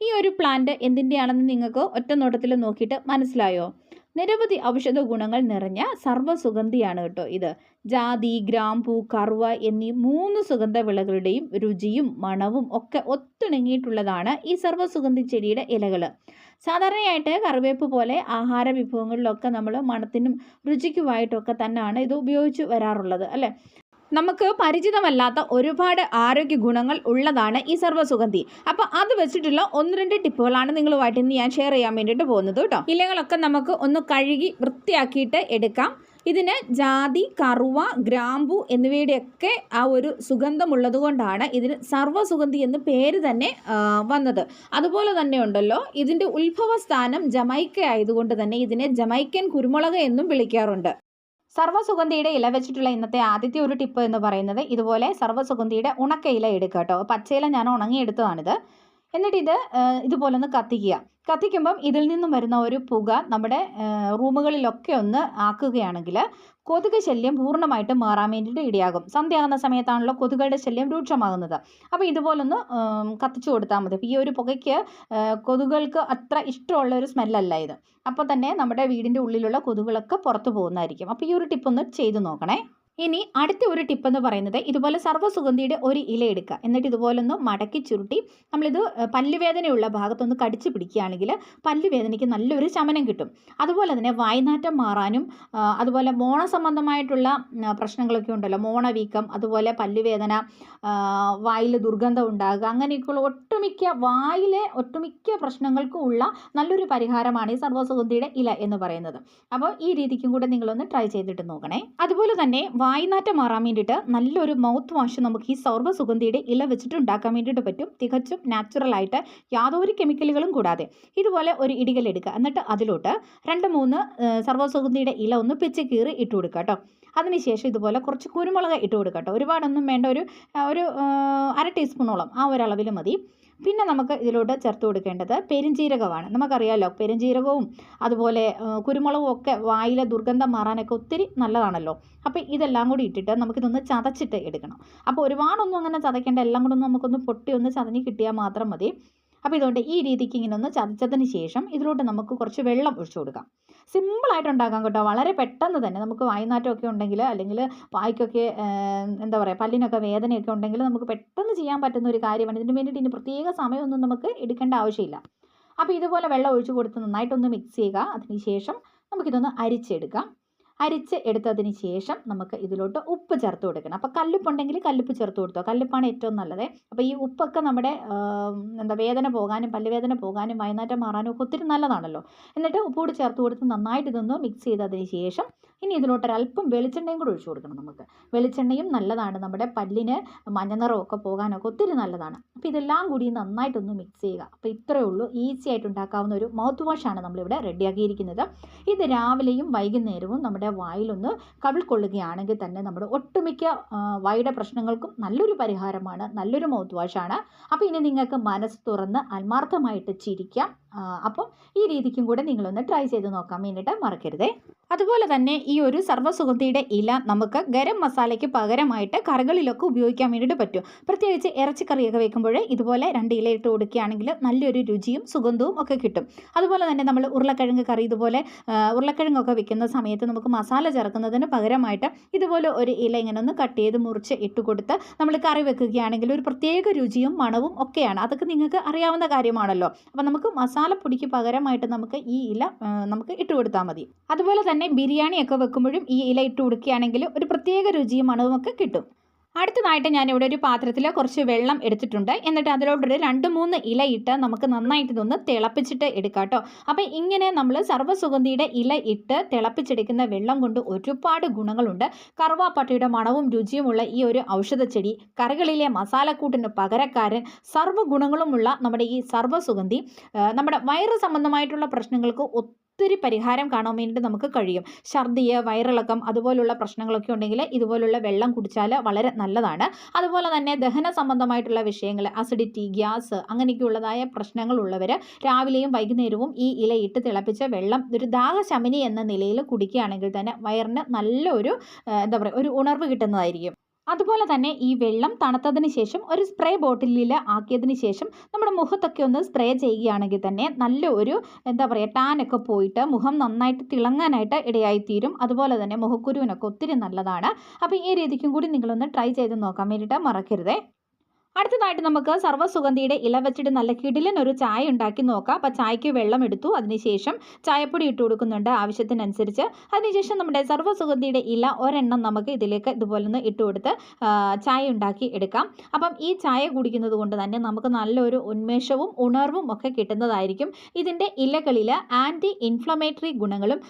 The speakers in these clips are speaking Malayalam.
ഈ ഒരു പ്ലാന്റ് എന്തിന്റെയാണെന്ന് നിങ്ങൾക്ക് ഒറ്റ നോട്ടത്തിൽ നോക്കിയിട്ട് മനസ്സിലായോ? നിരവധി ഔഷധ ഗുണങ്ങൾ നിറഞ്ഞ സർവസുഗന്ധിയാണ് കേട്ടോ ഇത്. ജാതി ഗ്രാമ്പൂ കറുവ എന്നീ മൂന്ന് സുഗന്ധ വിളകളുടെയും രുചിയും മണവും ഒക്കെ ഒത്തിണങ്ങിയിട്ടുള്ളതാണ് ഈ സർവസുഗന്ധി ചെടിയുടെ ഇലകൾ സാധാരണയായിട്ട് കറിവേപ്പ് പോലെ ആഹാര വിഭവങ്ങളിലൊക്കെ നമ്മൾ മണത്തിനും രുചിക്കുമായിട്ടൊക്കെ തന്നെയാണ് ഇത് ഉപയോഗിച്ച് വരാറുള്ളത് അല്ലേ? നമുക്ക് പരിചിതമല്ലാത്ത ഒരുപാട് ആരോഗ്യ ഗുണങ്ങൾ ഉള്ളതാണ് ഈ സർവസുഗന്ധി. അപ്പോൾ അത് വെച്ചിട്ടുള്ള ഒന്ന് രണ്ട് ടിപ്പുകളാണ് നിങ്ങളുമായിട്ട് ഇന്ന് ഞാൻ ഷെയർ ചെയ്യാൻ വേണ്ടിയിട്ട് പോകുന്നത് കേട്ടോ ഇലകളൊക്കെ നമുക്ക് ഒന്ന് കഴുകി വൃത്തിയാക്കിയിട്ട് എടുക്കാം. ഇതിന് ജാതി കറുവ ഗ്രാമ്പു എന്നിവയുടെയൊക്കെ ആ ഒരു സുഗന്ധമുള്ളത് കൊണ്ടാണ് ഇതിന് സർവസുഗന്ധി എന്ന് പേര് തന്നെ വന്നത്. അതുപോലെ തന്നെ ഉണ്ടല്ലോ ഇതിന്റെ ഉത്ഭവസ്ഥാനം ജമൈക്ക ആയതുകൊണ്ട് തന്നെ ഇതിനെ ജമൈക്കൻ കുരുമുളക് എന്നും വിളിക്കാറുണ്ട്. സർവസുഗന്ധിയുടെ ഇല വെച്ചിട്ടുള്ള ഇന്നത്തെ ആദ്യത്തെ ഒരു ടിപ്പ് എന്ന് പറയുന്നത് ഇതുപോലെ സർവസുഗന്ധിയുടെ ഉണക്ക ഇല എടുക്കുക കേട്ടോ. പച്ചയില ഞാൻ ഉണങ്ങിയെടുത്തതാണിത്. എന്നിട്ട് ഇത് ഇതുപോലെ ഒന്ന് കത്തിക്കുക. കത്തിക്കുമ്പം ഇതിൽ നിന്നും വരുന്ന ഒരു പുക നമ്മുടെ റൂമുകളിലൊക്കെ ഒന്ന് ആക്കുകയാണെങ്കിൽ കൊതുക് ശല്യം പൂർണമായിട്ട് മാറാൻ വേണ്ടിയിട്ട് ഇടയാകും. സന്ധ്യയാകുന്ന സമയത്താണല്ലോ കൊതുകുകളുടെ ശല്യം രൂക്ഷമാകുന്നത്. അപ്പോൾ ഇതുപോലൊന്ന് കത്തിച്ചു കൊടുത്താൽ മതി. ഈ ഒരു പുകയ്ക്ക് കൊതുകുകൾക്ക് അത്ര ഇഷ്ടമുള്ള ഒരു സ്മെല്ലല്ല ഇത്. അപ്പോൾ തന്നെ നമ്മുടെ വീടിന്റെ ഉള്ളിലുള്ള കൊതുകുകളൊക്കെ പുറത്തു പോകുന്നതായിരിക്കും. അപ്പോൾ ഈ ഒരു ടിപ്പൊന്ന് ചെയ്തു നോക്കണേ. ഇനി അടുത്ത ഒരു ടിപ്പ് എന്ന് പറയുന്നത് ഇതുപോലെ സർവസുഗന്ധിയുടെ ഒരു ഇല എടുക്കുക. എന്നിട്ട് ഇതുപോലൊന്ന് മടക്കി ചുരുട്ടി നമ്മളിത് പല്ലുവേദനയുള്ള ഭാഗത്തൊന്ന് കടിച്ചു പിടിക്കുകയാണെങ്കിൽ പല്ലുവേദനയ്ക്ക് നല്ലൊരു ശമനം കിട്ടും. അതുപോലെ തന്നെ വായ്നാറ്റം മാറാനും അതുപോലെ മോണ സംബന്ധമായിട്ടുള്ള പ്രശ്നങ്ങളൊക്കെ ഉണ്ടല്ലോ. മോണവീക്കം അതുപോലെ പല്ലുവേദന വായിൽ ദുർഗന്ധം ഉണ്ടാകുക അങ്ങനെയൊക്കെയുള്ള ഒട്ടുമിക്ക വായിലെ ഒട്ടുമിക്ക പ്രശ്നങ്ങൾക്കും ഉള്ള നല്ലൊരു പരിഹാരമാണ് ഈ സർവസുഗന്ധിയുടെ ഇല എന്ന് പറയുന്നത്. അപ്പോൾ ഈ രീതിക്കും കൂടെ നിങ്ങളൊന്ന് ട്രൈ ചെയ്തിട്ട് നോക്കണേ. അതുപോലെ തന്നെ വായ്നാറ്റം മാറാൻ വേണ്ടിയിട്ട് നല്ലൊരു മൗത്ത് വാഷ് നമുക്ക് ഈ സർവസുഗന്ധിയുടെ ഇല വെച്ചിട്ട് ഉണ്ടാക്കാൻ വേണ്ടിയിട്ട് പറ്റും. തികച്ചും നാച്ചുറൽ ആയിട്ട് യാതൊരു കെമിക്കലുകളും കൂടാതെ. ഇതുപോലെ ഒരു ഇടികൽ എടുക്കുക. എന്നിട്ട് അതിലോട്ട് രണ്ട് മൂന്ന് സർവസുഗന്ധിയുടെ ഇല ഒന്ന് പിച്ച് കീറി ഇട്ട് കൊടുക്കുക കേട്ടോ അതിനുശേഷം ഇതുപോലെ കുറച്ച് കുരുമുളക് ഇട്ട് കൊടുക്കുക കേട്ടോ ഒരുപാടൊന്നും വേണ്ട ഒരു ഒരു അര ടീസ്പൂണോളം ആ ഒരളവിൽ മതി. പിന്നെ നമുക്ക് ഇതിലോട്ട് ചേർത്ത് കൊടുക്കേണ്ടത് പെരുംജീരകമാണ്. നമുക്കറിയാമല്ലോ പെരുംജീരകവും അതുപോലെ കുരുമുളകും ഒക്കെ വായിലെ ദുർഗന്ധം മാറാനൊക്കെ ഒത്തിരി നല്ലതാണല്ലോ. അപ്പോൾ ഇതെല്ലാം കൂടി ഇട്ടിട്ട് നമുക്കിതൊന്ന് ചതച്ചിട്ട് എടുക്കണം. അപ്പോൾ ഒരുപാടൊന്നും അങ്ങനെ ചതയ്ക്കേണ്ട എല്ലാം കൂടെ ഒന്ന് നമുക്കൊന്ന് പൊട്ടി ഒന്ന് ചതഞ്ഞ് കിട്ടിയാൽ മാത്രം മതി. അപ്പോൾ ഇതുകൊണ്ട് ഈ രീതിക്ക് ഇങ്ങനെ ഒന്ന് ചതച്ചതിന് ശേഷം ഇതിലോട്ട് നമുക്ക് കുറച്ച് വെള്ളം ഒഴിച്ചു കൊടുക്കാം. സിമ്പിളായിട്ട് ഉണ്ടാക്കാം കേട്ടോ. വളരെ പെട്ടെന്ന് തന്നെ നമുക്ക് വായുനാറ്റമൊക്കെ ഉണ്ടെങ്കിൽ അല്ലെങ്കിൽ വായിക്കൊക്കെ എന്താ പറയുക പല്ലിനൊക്കെ വേദനയൊക്കെ ഉണ്ടെങ്കിൽ നമുക്ക് പെട്ടെന്ന് ചെയ്യാൻ പറ്റുന്ന ഒരു കാര്യമാണ്. ഇതിന് വേണ്ടിയിട്ട് ഇനി പ്രത്യേക സമയമൊന്നും നമുക്ക് എടുക്കേണ്ട ആവശ്യമില്ല. അപ്പോൾ ഇതുപോലെ വെള്ളം ഒഴിച്ചു കൊടുത്ത് നന്നായിട്ടൊന്ന് മിക്സ് ചെയ്യുക. അതിനുശേഷം നമുക്കിതൊന്ന് അരിച്ചെടുക്കാം. അരിച്ച് എടുത്തതിന് ശേഷം നമുക്ക് ഇതിലോട്ട് ഉപ്പ് ചേർത്ത് കൊടുക്കണം. അപ്പോൾ കല്ലുപ്പുണ്ടെങ്കിൽ കല്ലുപ്പ് ചേർത്ത് കൊടുത്തോ? കല്ലുപ്പാണ് ഏറ്റവും നല്ലത്. അപ്പോൾ ഈ ഉപ്പൊക്കെ നമ്മുടെ എന്താ വേദന പോകാനും പല്ലുവേദന പോകാനും വയനാറ്റം മാറാനും ഒക്കെ ഒത്തിരി നല്ലതാണല്ലോ. എന്നിട്ട് ഉപ്പ് കൂടി ചേർത്ത് കൊടുത്ത് നന്നായിട്ട് ഇതൊന്ന് മിക്സ് ചെയ്തതിന് ശേഷം ഇനി ഇതിലോട്ട് ഒരല്പം വെളിച്ചെണ്ണയും കൂടി ഒഴിച്ചു കൊടുക്കണം നമുക്ക്. വെളിച്ചെണ്ണയും നല്ലതാണ്. നമ്മുടെ പല്ലിന് മഞ്ഞനിറമൊക്കെ പോകാനൊക്കെ ഒത്തിരി നല്ലതാണ്. അപ്പോൾ ഇതെല്ലാം കൂടി നന്നായിട്ടൊന്ന് മിക്സ് ചെയ്യുക. അപ്പോൾ ഇത്രയേ ഉള്ളൂ. ഈസി ആയിട്ട് ഉണ്ടാക്കാവുന്ന ഒരു മൗത്ത് വാഷാണ് നമ്മളിവിടെ റെഡിയാക്കിയിരിക്കുന്നത് ഇത് രാവിലെയും വൈകുന്നേരവും നമ്മുടെ വായിലൊന്ന് കവിൾക്കൊള്ളുകയാണെങ്കിൽ തന്നെ നമ്മുടെ ഒട്ടുമിക്ക വായുടെ പ്രശ്നങ്ങൾക്കും നല്ലൊരു പരിഹാരമാണ് നല്ലൊരു മൗത്ത് വാഷാണ് അപ്പോൾ ഇനി നിങ്ങൾക്ക് മനസ്സ് തുറന്ന് ആത്മാർത്ഥമായിട്ട് ചിരിക്കാം. അപ്പോൾ അപ്പം ഈ രീതിക്കും കൂടെ നിങ്ങളൊന്ന് ട്രൈ ചെയ്ത് നോക്കാം വേണ്ടിയിട്ട് മറക്കരുതേ. അതുപോലെ തന്നെ ഈ ഒരു സർവസുഗന്ധിയുടെ ഇല നമുക്ക് ഗരം മസാലയ്ക്ക് പകരമായിട്ട് കറികളിലൊക്കെ ഉപയോഗിക്കാൻ വേണ്ടിയിട്ട് പറ്റും. പ്രത്യേകിച്ച് ഇറച്ചിക്കറിയൊക്കെ വെക്കുമ്പോൾ ഇതുപോലെ രണ്ട് ഇല ഇട്ട് കൊടുക്കുകയാണെങ്കിൽ നല്ലൊരു രുചിയും സുഗന്ധവും ഒക്കെ കിട്ടും. അതുപോലെ തന്നെ നമ്മൾ ഉരുളക്കിഴങ്ങ് കറി ഇതുപോലെ ഉരുളക്കിഴങ്ങൊക്കെ വെക്കുന്ന സമയത്ത് നമുക്ക് മസാല ചേർക്കുന്നതിന് പകരമായിട്ട് ഇതുപോലെ ഒരു ഇല ഇങ്ങനെ ഒന്ന് കട്ട് ചെയ്ത് മുറിച്ച് ഇട്ട് കൊടുത്ത് നമ്മൾ കറി വെക്കുകയാണെങ്കിൽ ഒരു പ്രത്യേക രുചിയും മണവും ഒക്കെയാണ്. അതൊക്കെ നിങ്ങൾക്ക് അറിയാവുന്ന കാര്യമാണല്ലോ. അപ്പോൾ നമുക്ക് മസാല പൊടിക്ക് പകരമായിട്ട് നമുക്ക് ഈ ഇല നമുക്ക് ഇട്ട് കൊടുത്താൽ മതി. അതുപോലെ തന്നെ ബിരിയാണിയൊക്കെ വെക്കുമ്പോഴും ഈ ഇല ഇട്ട് കൊടുക്കുകയാണെങ്കിൽ ഒരു പ്രത്യേക രുചിയും മണവും ഒക്കെ കിട്ടും. അടുത്തതായിട്ട് ഞാനിവിടെ ഒരു പാത്രത്തിൽ കുറച്ച് വെള്ളം എടുത്തിട്ടുണ്ട്. എന്നിട്ട് അതിലോട്ടൊരു രണ്ട് മൂന്ന് ഇല ഇട്ട് നമുക്ക് നന്നായിട്ട് ഇതൊന്ന് തിളപ്പിച്ചിട്ട് എടുക്കാം കേട്ടോ അപ്പോൾ ഇങ്ങനെ നമ്മൾ സർവസുഗന്ധിയുടെ ഇല ഇട്ട് തിളപ്പിച്ചെടുക്കുന്ന വെള്ളം കൊണ്ട് ഒരുപാട് ഗുണങ്ങളുണ്ട്. കറുവാപ്പട്ടയുടെ മണവും രുചിയുമുള്ള ഈ ഒരു ഔഷധച്ചെടി കറികളിലെ മസാലക്കൂട്ടിന് പകരക്കാരൻ സർവ ഗുണങ്ങളുമുള്ള നമ്മുടെ ഈ സർവസുഗന്ധി നമ്മുടെ വയറ് സംബന്ധമായിട്ടുള്ള പ്രശ്നങ്ങൾക്ക് ഒത്തിരി പരിഹാരം കാണാൻ വേണ്ടിയിട്ട് നമുക്ക് കഴിയും. ഛർദി വയറിളക്കം അതുപോലുള്ള പ്രശ്നങ്ങളൊക്കെ ഉണ്ടെങ്കിൽ ഇതുപോലുള്ള വെള്ളം കുടിച്ചാൽ വളരെ നല്ലതാണ്. അതുപോലെ തന്നെ ദഹന സംബന്ധമായിട്ടുള്ള വിഷയങ്ങൾ അസിഡിറ്റി ഗ്യാസ് അങ്ങനെയൊക്കെയുള്ളതായ പ്രശ്നങ്ങളുള്ളവർ രാവിലെയും വൈകുന്നേരവും ഈ ഇലയിട്ട് തിളപ്പിച്ച വെള്ളം ഒരു ദാഹശമനി എന്ന നിലയിൽ കുടിക്കുകയാണെങ്കിൽ തന്നെ വയറിന് നല്ലൊരു എന്താ പറയുക ഒരു ഉണർവ് കിട്ടുന്നതായിരിക്കും. അതുപോലെ തന്നെ ഈ വെള്ളം തണുത്തതിന് ശേഷം ഒരു സ്പ്രേ ബോട്ടിലിൽ ആക്കിയതിന് ശേഷം നമ്മുടെ മുഖത്തൊക്കെ ഒന്ന് സ്പ്രേ ചെയ്യുകയാണെങ്കിൽ തന്നെ നല്ല ഒരു എന്താ പറയുക ടാനൊക്കെ പോയിട്ട് മുഖം നന്നായിട്ട് തിളങ്ങാനായിട്ട് ഇടയായിത്തീരും. അതുപോലെ തന്നെ മുഖക്കുരുവിനൊക്കെ ഒത്തിരി നല്ലതാണ്. അപ്പോൾ ഈ രീതിക്കും കൂടി നിങ്ങളൊന്ന് ട്രൈ ചെയ്ത് നോക്കാൻ വേണ്ടിയിട്ട് മറക്കരുതേ. അടുത്തതായിട്ട് നമുക്ക് സർവസുഗന്ധിയുടെ ഇല വെച്ചിട്ട് നല്ല കിടിലൻ ഒരു ചായ ഉണ്ടാക്കി നോക്കാം. അപ്പോൾ ചായക്ക് വെള്ളം എടുത്തു. അതിനുശേഷം ചായപ്പൊടി ഇട്ട് കൊടുക്കുന്നുണ്ട് ആവശ്യത്തിനനുസരിച്ച്. അതിനുശേഷം നമ്മുടെ സർവസുഗന്ധിയുടെ ഇല ഒരെണ്ണം നമുക്ക് ഇതിലേക്ക് ഇതുപോലെ ഒന്ന് ഇട്ട് കൊടുത്ത് ചായ ഉണ്ടാക്കി എടുക്കാം. അപ്പം ഈ ചായ കുടിക്കുന്നത് കൊണ്ട് തന്നെ നമുക്ക് നല്ലൊരു ഉന്മേഷവും ഉണർവും ഒക്കെ കിട്ടുന്നതായിരിക്കും. ഇതിന്റെ ഇലകളിൽ ആന്റി ഇൻഫ്ലമേറ്ററി ഗുണങ്ങളും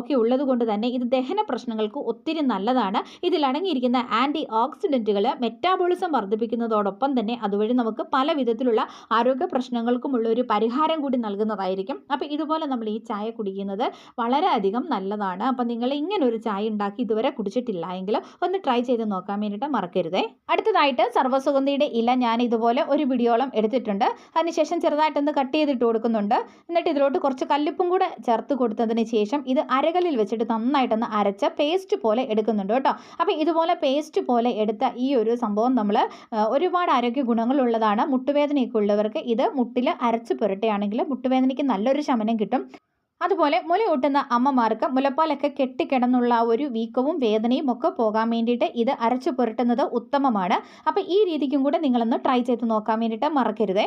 ഒക്കെ ഉള്ളതുകൊണ്ട് തന്നെ ഇത് ദഹന പ്രശ്നങ്ങൾക്ക് ഒത്തിരി നല്ലതാണ്. ഇതിലടങ്ങിയിരിക്കുന്ന ആന്റി ഓക്സിഡന്റുകൾ മെറ്റാബോളിസം വർദ്ധിപ്പിക്കുന്നതോടൊപ്പം തന്നെ അതുവഴി നമുക്ക് പല വിധത്തിലുള്ള ആരോഗ്യ പ്രശ്നങ്ങൾക്കുമുള്ള ഒരു പരിഹാരം കൂടി നൽകുന്നതായിരിക്കും. അപ്പോൾ ഇതുപോലെ നമ്മൾ ഈ ചായ കുടിക്കുന്നത് വളരെയധികം നല്ലതാണ്. അപ്പോൾ നിങ്ങൾ ഇങ്ങനെ ഒരു ചായ ഉണ്ടാക്കി ഇതുവരെ കുടിച്ചിട്ടില്ല എങ്കിൽ ഒന്ന് ട്രൈ ചെയ്ത് നോക്കാൻ വേണ്ടിയിട്ട് മറക്കരുതേ. അടുത്തതായിട്ട് സർവസുഗന്ധിയുടെ ഇല ഞാൻ ഇതുപോലെ ഒരു പിടിയോളം എടുത്തിട്ടുണ്ട്. അതിനുശേഷം ചെറുതായിട്ടൊന്ന് കട്ട് ചെയ്തിട്ട് കൊടുക്കുന്നുണ്ട്. എന്നിട്ട് ഇതിലോട്ട് കുറച്ച് കല്ലുപ്പും കൂടെ ചേർത്ത് കൊടുത്തതിന് ശേഷം ഇത് അരകലിൽ വെച്ചിട്ട് നന്നായിട്ടൊന്ന് അരച്ച പേസ്റ്റ് പോലെ എടുക്കുന്നുണ്ട് കേട്ടോ. അപ്പോൾ ഇതുപോലെ പേസ്റ്റ് പോലെ എടുത്ത ഈ ഒരു സംഭവം നമ്മൾ ഒരുപാട് ആരോഗ്യ ഗുണങ്ങളുള്ളതാണ്. മുട്ടുവേദനയൊക്കെ ഉള്ളവർക്ക് ഇത് മുട്ടിൽ അരച്ച് പുരട്ടുകയാണെങ്കിൽ മുട്ടുവേദനയ്ക്ക് നല്ലൊരു ശമനം കിട്ടും. അതുപോലെ മുലയൂട്ടുന്ന അമ്മമാർക്ക് മുലപ്പാലൊക്കെ കെട്ടിക്കിടന്നുള്ള ആ ഒരു വീക്കവും വേദനയും ഒക്കെ പോകാൻ വേണ്ടിയിട്ട് ഇത് അരച്ചു പുരട്ടുന്നത് ഉത്തമമാണ്. അപ്പോൾ ഈ രീതിക്കും കൂടെ നിങ്ങളൊന്ന് ട്രൈ ചെയ്ത് നോക്കാൻ വേണ്ടിയിട്ട് മറക്കരുതേ.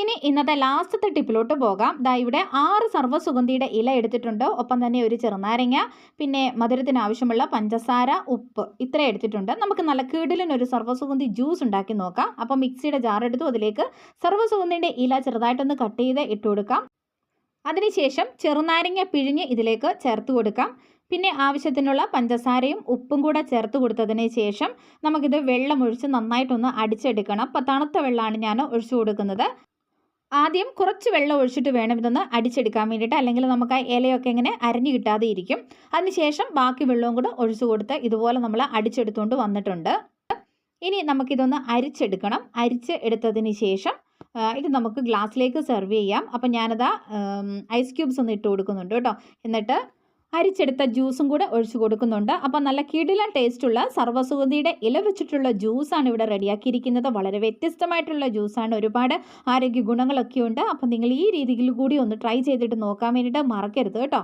ഇനി ഇന്നത്തെ ലാസ്റ്റത്തെ ടിപ്പിലോട്ട് പോകാം. ദാ ഇവിടെ ആറ് സർവസുഗന്ധിയുടെ ഇല എടുത്തിട്ടുണ്ട്. ഒപ്പം തന്നെ ഒരു ചെറുനാരങ്ങ പിന്നെ മധുരത്തിന് ആവശ്യമുള്ള പഞ്ചസാര ഉപ്പ് ഇത്ര എടുത്തിട്ടുണ്ട്. നമുക്ക് നല്ല കീടിലിനൊരു സർവസുഗന്ധി ജ്യൂസ് ഉണ്ടാക്കി നോക്കാം. അപ്പോൾ മിക്സിയുടെ ജാർ എടുത്തു അതിലേക്ക് സർവസുഗന്ധിയുടെ ഇല ചെറുതായിട്ടൊന്ന് കട്ട് ചെയ്ത് ഇട്ട് കൊടുക്കാം. അതിനുശേഷം ചെറുനാരങ്ങ പിഴിഞ്ഞ് ഇതിലേക്ക് ചേർത്ത് കൊടുക്കാം. പിന്നെ ആവശ്യത്തിനുള്ള പഞ്ചസാരയും ഉപ്പും കൂടെ ചേർത്ത് കൊടുത്തതിന് ശേഷം നമുക്കിത് വെള്ളം ഒഴിച്ച് നന്നായിട്ടൊന്ന് അടിച്ചെടുക്കണം. അപ്പോൾ തണുത്ത വെള്ളമാണ് ഞാൻ ഒഴിച്ചു കൊടുക്കുന്നത്. ആദ്യം കുറച്ച് വെള്ളം ഒഴിച്ചിട്ട് വേണം ഇതൊന്ന് അടിച്ചെടുക്കാൻ വേണ്ടിയിട്ട് അല്ലെങ്കിൽ നമുക്ക് ആ ഇലയൊക്കെ ഇങ്ങനെ അരഞ്ഞു കിട്ടാതെ ഇരിക്കും. അതിനുശേഷം ബാക്കി വെള്ളവും കൂടെ ഒഴിച്ചു കൊടുത്ത് ഇതുപോലെ നമ്മൾ അടിച്ചെടുത്തുകൊണ്ട് വന്നിട്ടുണ്ട്. ഇനി നമുക്കിതൊന്ന് അരിച്ചെടുക്കണം. അരിച്ച് എടുത്തതിന് ശേഷം ഇത് നമുക്ക് ഗ്ലാസ്സിലേക്ക് സെർവ് ചെയ്യാം. അപ്പം ഞാനത് ഐസ് ക്യൂബ്സ് ഒന്ന് ഇട്ട് കൊടുക്കുന്നുണ്ട് കേട്ടോ. എന്നിട്ട് അരിച്ചെടുത്ത ജ്യൂസും കൂടെ ഒഴിച്ചു കൊടുക്കുന്നുണ്ട്. അപ്പം നല്ല കിടിലൻ ടേസ്റ്റുള്ള സർവസുഗന്ധിയുടെ ഇല വെച്ചിട്ടുള്ള ജ്യൂസാണ് ഇവിടെ റെഡിയാക്കിയിരിക്കുന്നത്. വളരെ വ്യത്യസ്തമായിട്ടുള്ള ജ്യൂസാണ്. ഒരുപാട് ആരോഗ്യ ഗുണങ്ങളൊക്കെ ഉണ്ട് അപ്പം നിങ്ങൾ ഈ രീതിയിൽ കൂടി ഒന്ന് ട്രൈ ചെയ്തിട്ട് നോക്കാൻ വേണ്ടിയിട്ട് മറക്കരുത് കേട്ടോ.